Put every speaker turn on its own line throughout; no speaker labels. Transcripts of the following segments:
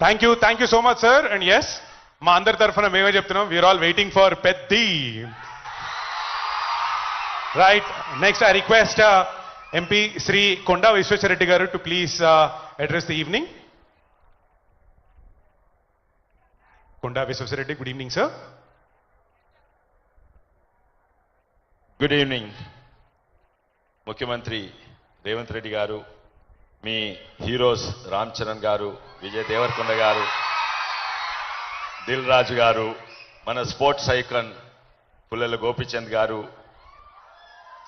Thank you thank you so much sir and yes మా అందరి తరఫున మేమే చెప్తున్నాం. We're all waiting for Peddi right next I request MP Shri Konda Vishweshwar Reddy గారు to please address the evening Konda Vishweshwar Reddy good evening
sir good evening ముఖ్యమంత్రి రేవంత్ రెడ్డి గారు మీ heroes Ram Charan గారు విజయ్ దేవరకొండ గారు దిల్ రాజు గారు మన స్పోర్ట్స్ ఐకన్ పుల్లెల గోపిచంద్ గారు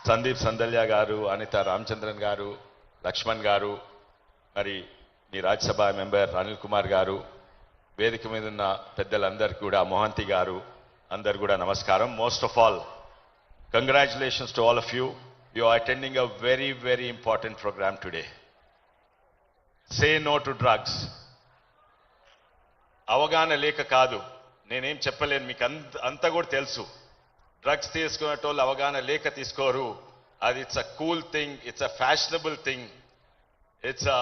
సందీప్ సందల్య గారు అనిత రామచంద్రన్ గారు లక్ష్మణ్ గారు మరి మీ రాజ్యసభ మెంబర్ అనిల్ కుమార్ గారు వేదిక మీద ఉన్న పెద్దలందరికీ కూడా మోహంతి గారు అందరు కూడా నమస్కారం. Most of all congratulations to all of you you are attending a very very important programme today say no to drugs అవగాహన లేక కాదు. నేనేం చెప్పలేను. మీకు అంత అంతా కూడా తెలుసు. డ్రగ్స్ తీసుకునేటోళ్ళు అవగాహన లేక తీసుకోరు. అది it's a cool thing it's a fashionable thing it's a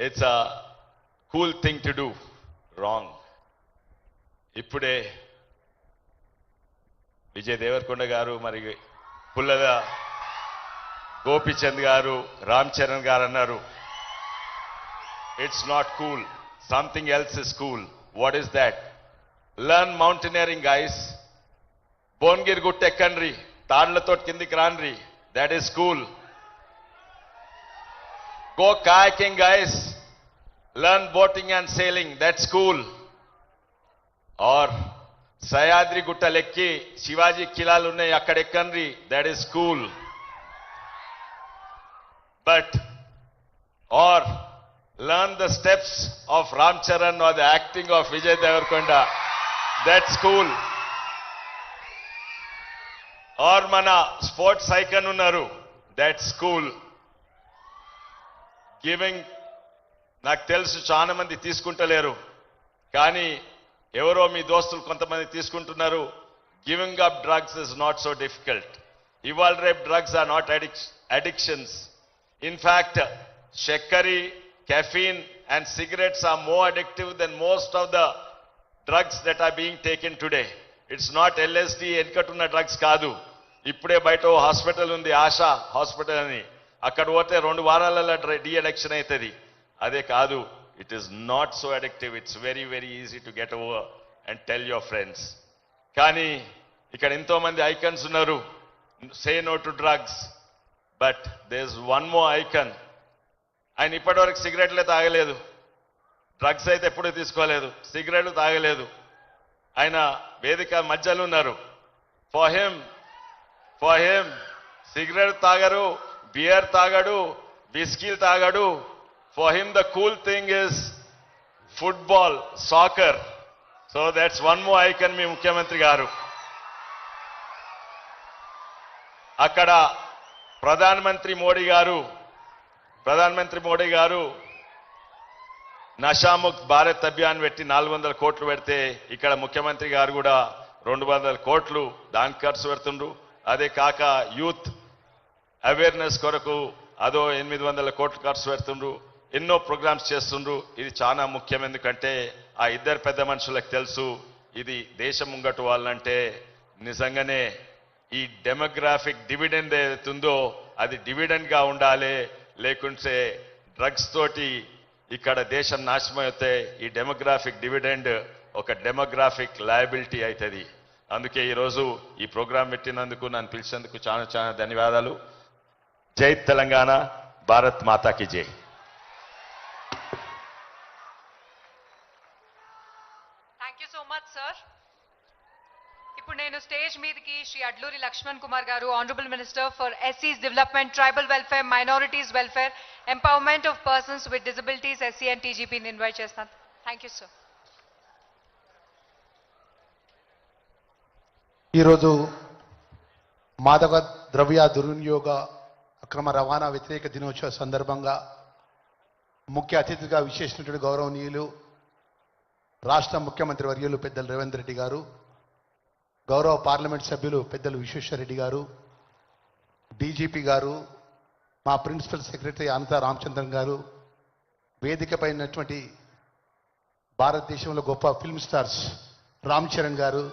it's a cool thing to do wrong ఇప్పుడే విజయ్ దేవరకొండ గారు మరి పుల్లల గోపిచంద్ గారు రామ్ చరణ్ గారు అన్నారు. it's not cool something else is cool what is that learn mountaineering guys Bhuvanagiri గుట్ట ఎక్కండ్రి తాళ్లతో కిందికి రాన్రి that is cool go kayaking guys learn boating and sailing that's cool or Sahyadri గుట్టలెక్కి Shivaji కిలాలు ఉన్నాయి అక్కడ ఎక్కండి that is cool but or learn the steps of Ram Charan or the acting of Vijay Devarakonda that's cool or మన sports icon ఉన్నారు. That's cool giving నాకు తెలుసు చాలా మంది తీసుకుంటలేరు. కానీ ఎవరో మీ దోస్తులు కొంతమంది తీసుకుంటున్నారు. Giving up drugs is not so difficult ఇవాళ రేపు drugs are not addictions in fact చక్కరి caffeine and cigarettes are more addictive than most of the drugs that are being taken today it's not LSD వెనుకటున్న drugs కాదు. ఇప్పుడే బయట ఓ hospital ఉంది ASHA hospital అని. అక్కడ పోతే రెండు వారాలలో డి అడిక్షన్ అవుతుంది అదే కాదు it is not so addictive it's very very easy to get over and tell your friends కానీ ఇక్కడ ఎంతోమంది ఐకన్స్ ఉన్నారు. Say no to drugs but there is one more icon ఆయన ఇప్పటివరకు సిగరెట్లే తాగలేదు. డ్రగ్స్ అయితే ఎప్పుడూ తీసుకోలేదు. సిగరెట్లు తాగలేదు. ఆయన వేదిక మధ్యలో ఉన్నారు. For him for him cigarette తాగరు బియర్ తాగడు బిస్కీలు తాగడు. For him the cool thing is football soccer so that's one more icon మీ ముఖ్యమంత్రి గారు. అక్కడ ప్రధానమంత్రి మోడీ గారు ప్రధానమంత్రి మోడీ గారు నషాముక్ భారత్ అభియాన్ పెట్టి నాలుగు వందల కోట్లు పెడితే ఇక్కడ ముఖ్యమంత్రి గారు కూడా రెండు వందల కోట్లు దానికి ఖర్చు పెడుతుండ్రు. అదే కాక యూత్ అవేర్నెస్ కొరకు అదో ఎనిమిది వందల కోట్లు ఖర్చు పెడుతుండ్రు. ఎన్నో ప్రోగ్రామ్స్ చేస్తుండ్రు. ఇది చాలా ముఖ్యం. ఎందుకంటే ఆ ఇద్దరు పెద్ద మనుషులకు తెలుసు ఇది దేశం ముంగట వాళ్ళంటే నిజంగానే ఈ డెమోగ్రాఫిక్ డివిడెండ్ ఏదైతుందో అది డివిడెండ్గా ఉండాలి. లేకుంటే డ్రగ్స్ తోటి ఇక్కడ దేశం నాశనం అయితే ఈ డెమోగ్రాఫిక్ డివిడెండ్ ఒక డెమోగ్రాఫిక్ లయబిలిటీ అవుతుంది అందుకే ఈరోజు ఈ ప్రోగ్రాం పెట్టినందుకు నన్ను పిలిచినందుకు చాలా చాలా ధన్యవాదాలు. జై తెలంగాణ భారత్ మాతాకి జై.
Thank you so much sir ఇప్పుడు నేను స్టేజ్ మీదకి శ్రీ అడ్లూరి లక్ష్మణ్ కుమార్ గారు honourable minister for ఎస్సీస్ development tribal welfare minorities welfare empowerment of persons with disabilities SC and టీజీపీని invite చేస్తాను. థ్యాంక్ యూ సార్
ఈరోజు మాదక ద్రవ్య దుర్వినియోగ అక్రమ రవాణా వ్యతిరేక దినోత్సవ సందర్భంగా ముఖ్య అతిథిగా విశేషించినటువంటి గౌరవనీయులు రాష్ట్ర ముఖ్యమంత్రి వర్యులు పెద్దలు రేవంత్ రెడ్డి గారు గౌరవ పార్లమెంట్ సభ్యులు పెద్దలు విశ్వేశ్వరరెడ్డి గారు డీజీపీ గారు మా ప్రిన్సిపల్ సెక్రటరీ అనితా రామచంద్రన్ గారు వేదికపై ఉన్నటువంటి భారతదేశంలో గొప్ప ఫిల్మ్ స్టార్స్ రామ్ చరణ్ గారు